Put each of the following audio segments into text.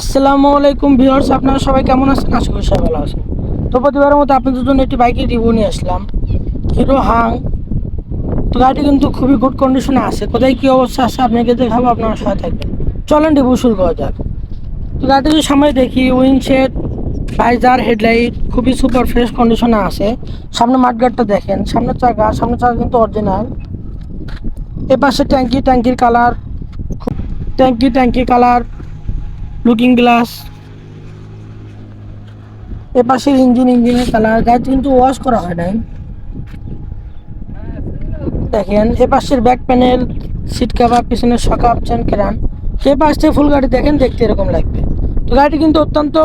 আসসালামু আলাইকুম ভিউয়ার্স, আপনারা সবাই কেমন আছেন? আশা করি সবাই ভালো আছেন। তো প্রতিবারের মতো আপনাদের জন্য একটি বাইকের রিভিউ নিয়ে আসলাম। হিরো হাং তো গাড়িটি কিন্তু খুবই গুড কন্ডিশনে আছে। কোথায় কী অবস্থা আছে আপনাকে দেখাবো, আপনারা সাথে থাকবেন। চলেন রিভিউ শুরু করা যাক। তো গাড়িটি যদি সামনে দেখি উইন্ডশেড ভাইজার হেডলাইট খুবই সুপার ফ্রেশ কন্ডিশনে আছে। সামনে মাঠগাটটা দেখেন। সামনের চাকা সামনের চাকা কিন্তু অরিজিনাল এ পাশে ট্যাঙ্কি, ট্যাঙ্কির কালার ট্যাঙ্কি ট্যাঙ্কি কালার লুকিং গ্লাস এ পাশের ইঞ্জিন, ইঞ্জিনের কালার। গাড়ি কিন্তু ওয়াশ করা হয় নাই। দেখেন, এ পাশের ব্যাক প্যানেল সিট কাভার পিছনের সকাপ চেন কেরান সে পাশ ফুল গাড়ি দেখেন, দেখতে এরকম লাগবে। তো গাড়িটি কিন্তু অত্যন্ত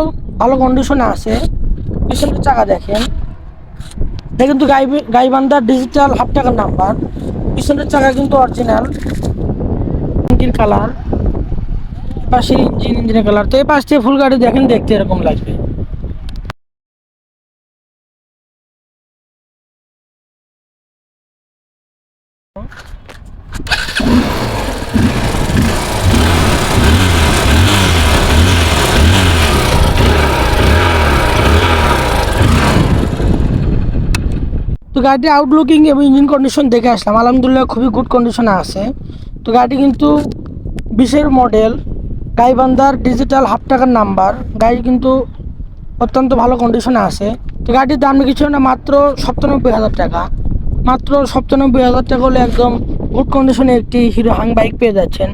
ভালো কন্ডিশনে আছে। পিছনের চাকা দেখেন। এটা কিন্তু গাই গাইবান্ধার ডিজিটাল হাফ টাকার নাম্বার পিছনের চাকা কিন্তু অরিজিনাল ইঞ্জিন কালার পাশে ইঞ্জিন, ইঞ্জিনের কালার। তো এই পাশ থেকে ফুল গাড়ি দেখেন, দেখতে এরকম লাগবে। তো গাড়িটি আউটলুকিং এবং ইঞ্জিন কন্ডিশন দেখে আসলাম। আলহামদুলিল্লাহ খুবই গুড কন্ডিশনে আছে। তো গাড়িটি কিন্তু বিশের মডেল গাইবান্ধার ডিজিটাল হাফ টাকার নাম্বার গাড়ি কিন্তু অত্যন্ত ভালো কন্ডিশনে আছে। তো গাড়ির দাম কিছু না, মাত্র সপ্তানব্বই হাজার টাকা। মাত্র সপ্তানব্বই হাজার টাকা হলে একদম গুড কন্ডিশনে একটি হিরো হাং বাইক পেয়ে যাচ্ছেন।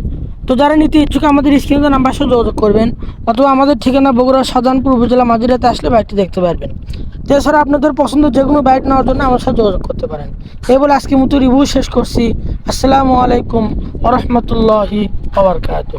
তো যারা নিতে ইচ্ছুক, আমাদের স্ক্রিনে নাম্বার সাথে যোগাযোগ করবেন। অথবা আমাদের ঠিকানা বগুড়া সাধারণপুর উপজেলা, মাঝিরাতে আসলে বাইকটি দেখতে পারবেন। এছাড়া আপনাদের পছন্দ যে কোনো বাইক নেওয়ার জন্য আমার সাথে যোগাযোগ করতে পারেন। এই বলে আজকে মতো রিভিউ শেষ করছি। আসসালামু আলাইকুম ওরহমতুল্লাহি আবরকাত